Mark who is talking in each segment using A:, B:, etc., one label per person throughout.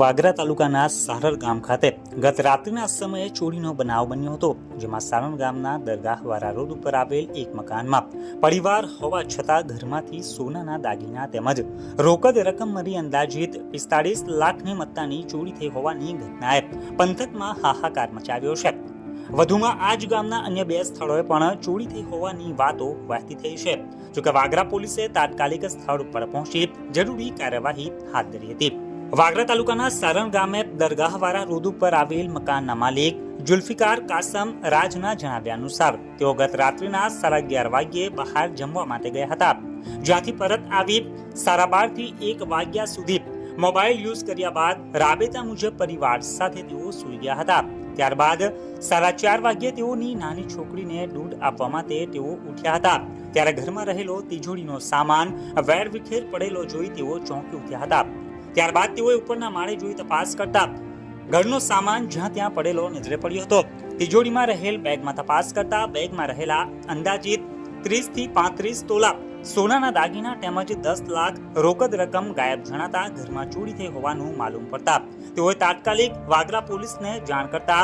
A: વાગરા તાલુકાના સારર ગામ ખાતે ગત રાત્રિના સમયે ચોરીનો બનાવ બન્યો હતો, જેમાં સારણ ગામના દરગાહવાળા રોડ ઉપર આવેલ એક મકાનમાં પરિવાર હોવા છતાં ઘરમાંથી સોનાના દાગીના તેમજ રોકડ રકમ મળી અંદાજિત પિસ્તાળીસ લાખની મત્તાની ચોરી થઈ હોવાની ઘટનાએ પંથકમાં હાહાકાર મચાવ્યો છે. વધુમાં આ જ ગામના અન્ય બે સ્થળોએ પણ ચોરી થઈ હોવાની વાતો વહેતી થઈ છે. જોકે વાગરા પોલીસે તાત્કાલિક સ્થળ ઉપર પહોંચી જરૂરી કાર્યવાહી હાથ ધરી હતી. વાગરા તાલુકાના સારણ ગામે દરગાહવાળા રોડ ઉપર આવેલ મકાનના માલિક જુલ્ફિકાર કાસમ રાજના જણાવ્યા અનુસાર તેઓ ગત રાત્રિના સાડા અગિયાર વાગ્યે બહાર જમવા માટે ગયા હતા. જ્યાંથી પરત આવી સાડા બારથી એક વાગ્યા સુધી મોબાઈલ યુઝ કર્યા બાદ રાબેતા મુજબ પરિવાર સાથે તેઓ સૂઈ ગયા હતા. ત્યારબાદ સાડા ચાર વાગ્યે તેઓની નાની છોકરીને દૂધ આપવા માટે તેઓ ઉઠ્યા હતા. ત્યારે ઘરમાં રહેલો તિજોરીનો સામાન વેરવિખેર પડેલો જોઈ તેઓ ચોંકી ઉઠ્યા હતા. ત્યારબાદ તેઓએ ઉપરના માળે જોઈ તપાસ કરતા ઘરનો સામાન જ્યાં ત્યાં પડેલો નજરે પડ્યો હતો. તિજોરીમાં રહેલ બેગમાં તપાસ કરતા બેગમાં રહેલા અંદાજિત ત્રીસથી પાંત્રીસ તોલા સોનાના દાગીના તેમજ દસ લાખ રોકડ રકમ ગાયબ જણાતા ઘરમાં ચોરી થઈ હોવાનું માલુમ પડતા તેઓએ તાત્કાલિક વાગરા પોલીસને જાણ કરતા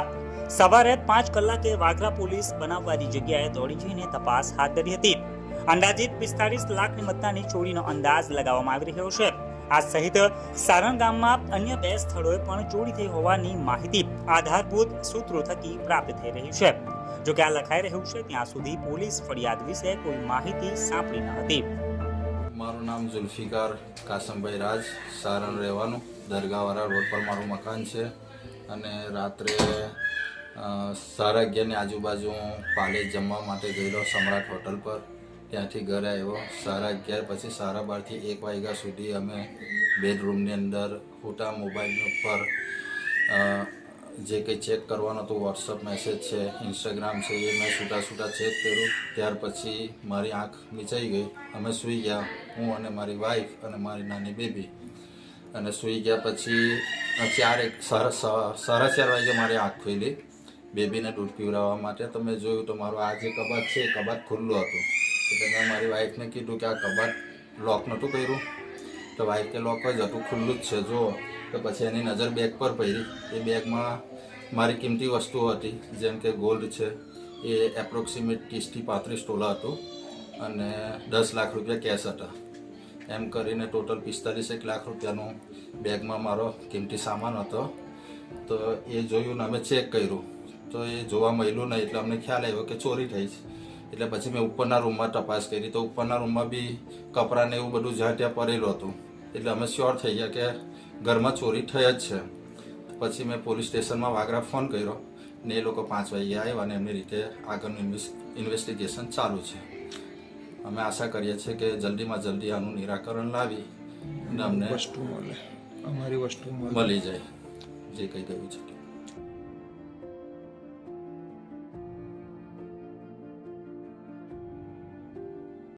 A: સવારે પાંચ કલાકે વાગરા પોલીસ બનાવવાની જગ્યાએ દોડી જઈને તપાસ હાથ ધરી હતી. અંદાજિત પિસ્તાળીસ લાખની મત્તાની ચોરીનો અંદાજ લગાવવામાં આવી રહ્યો છે. આ સહિત સારણ ગામમાં અન્ય બે સ્થળોએ પણ ચોરી થઈ હોવાની માહિતી આધારભૂત સૂત્રો થકી પ્રાપ્ત થઈ રહી છે. જોકે આ લખાઈ રહ્યું છે, ત્યાં સુધી પોલીસ ફરિયાદ વિશે કોઈ માહિતી સાંપડી ન હતી.
B: મારું નામ જુલ્ફિકાર કાસમભાઈ રાજ, સારણ રહેવાનું. દરગાહવાળા રોડ પર મારું મકાન છે અને રાત્રે સાડા અગિયારની આજુબાજુ હું પાલે જમવા માટે ગયેલો, સમ્રાટ હોટલ પર. ત્યાંથી ઘરે આવ્યો. સાડા અગિયાર પછી સાડા બારથી એક વાગ્યા સુધી અમે બેડરૂમની અંદર ખોટા મોબાઈલ ઉપર જે કંઈ ચેક કરવાનું હતું, વોટ્સઅપ મેસેજ છે, ઇન્સ્ટાગ્રામ છે, એ મેં છૂટા છૂટા ચેક કર્યું. ત્યાર પછી મારી આંખ નીચાઈ ગઈ. અમે સૂઈ ગયા, હું અને મારી વાઈફ અને મારી નાની બેબી અને સૂઈ ગયા પછી ચાર એક સાડા સાડા ચાર વાગે મારી આંખ ખુલી. બેબીને દૂધ પીવડાવવા માટે. તો મેં જોયું તો મારું આ જે કબાટ છે, એ કબાટ ખુલ્લું હતું. એટલે મેં મારી વાઈફને કીધું કે આ કબાટ લોક નહોતું કર્યું. તો વાઈફ કે લોક જ હતું ખુલ્લું જ છે જો તો પછી એની નજર બેગ પર પડી. એ બેગમાં મારી કિંમતી વસ્તુઓ હતી, જેમ કે ગોલ્ડ છે, એ એપ્રોક્સિમેટ ત્રીસથી પાંત્રીસ તોલા હતું, અને દસ લાખ રૂપિયા કેશ હતા. એમ કરીને ટોટલ પિસ્તાલીસ એક લાખ રૂપિયાનું બેગમાં મારો કિંમતી સામાન હતો. તો એ જોયું ને અમે ચેક કર્યું. તો એ જોવા મળ્યું નહીં, એટલે અમને ખ્યાલ આવ્યો કે ચોરી થઈ છે. એટલે પછી મેં ઉપરના રૂમમાં તપાસ કરી તો ઉપરના રૂમમાં બી કપડાને એવું બધું જ્યાં ત્યાં પડેલું હતું. એટલે અમે શ્યોર થઈ ગયા કે ઘરમાં ચોરી થઈ જ છે. પછી મેં પોલીસ સ્ટેશનમાં વાગરા ફોન કર્યો ને એ લોકો પાંચ વાગે આવ્યા અને એમની રીતે આગળનું ઇન્વેસ્ટિગેશન ચાલુ છે. અમે આશા કરીએ છીએ કે જલ્દીમાં જલ્દી આનું નિરાકરણ લાવી અને અમને
C: વસ્તુ મળે. અમારી વસ્તુ
B: મળી. જાય. જે કંઈ ગયું છે.